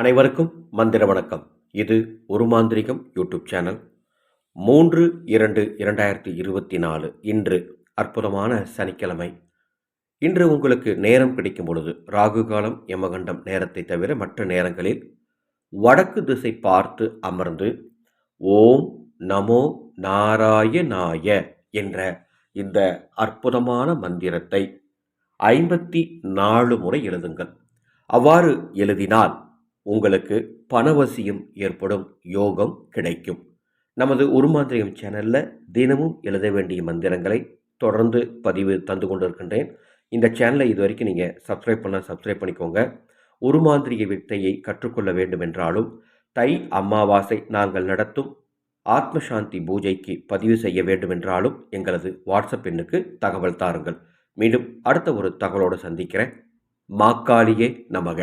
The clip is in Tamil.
அனைவருக்கும் மந்திர வணக்கம். இது ஒரு மாந்திரிகம் யூடியூப் சேனல். மூன்று இரண்டு இரண்டாயிரத்தி இருபத்தி நாலு இன்று அற்புதமான சனிக்கிழமை. இன்று உங்களுக்கு நேரம் கிடைக்கும் பொழுது ராகு காலம் யமகண்டம் நேரத்தை தவிர மற்ற நேரங்களில் வடக்கு திசை பார்த்து அமர்ந்து ஓம் நமோ நாராயணாய என்ற இந்த அற்புதமான மந்திரத்தை ஐம்பத்தி நாலு முறை எழுதுங்கள். அவ்வாறு எழுதினால் உங்களுக்கு பணவசியம் ஏற்படும் யோகம் கிடைக்கும். நமது உருமாந்திரியம் சேனலில் தினமும் எழுத வேண்டிய மந்திரங்களை தொடர்ந்து பதிவு தந்து கொண்டிருக்கின்றேன். இந்த சேனலை இது வரைக்கும் நீங்கள் சப்ஸ்கிரைப் பண்ண சப்ஸ்கிரைப் பண்ணிக்கோங்க. உருமாந்திரிய வித்தையை கற்றுக்கொள்ள வேண்டும் என்றாலும் தை அமாவாசை நாங்கள் நடத்தும் ஆத்ம சாந்தி பூஜைக்கு பதிவு செய்ய வேண்டும் என்றாலும் எங்களது வாட்ஸ்அப் எண்ணுக்கு தகவல் தாருங்கள். மீண்டும் அடுத்த ஒரு தகவலோடு சந்திக்கிறேன். மாக்காளியே நமக.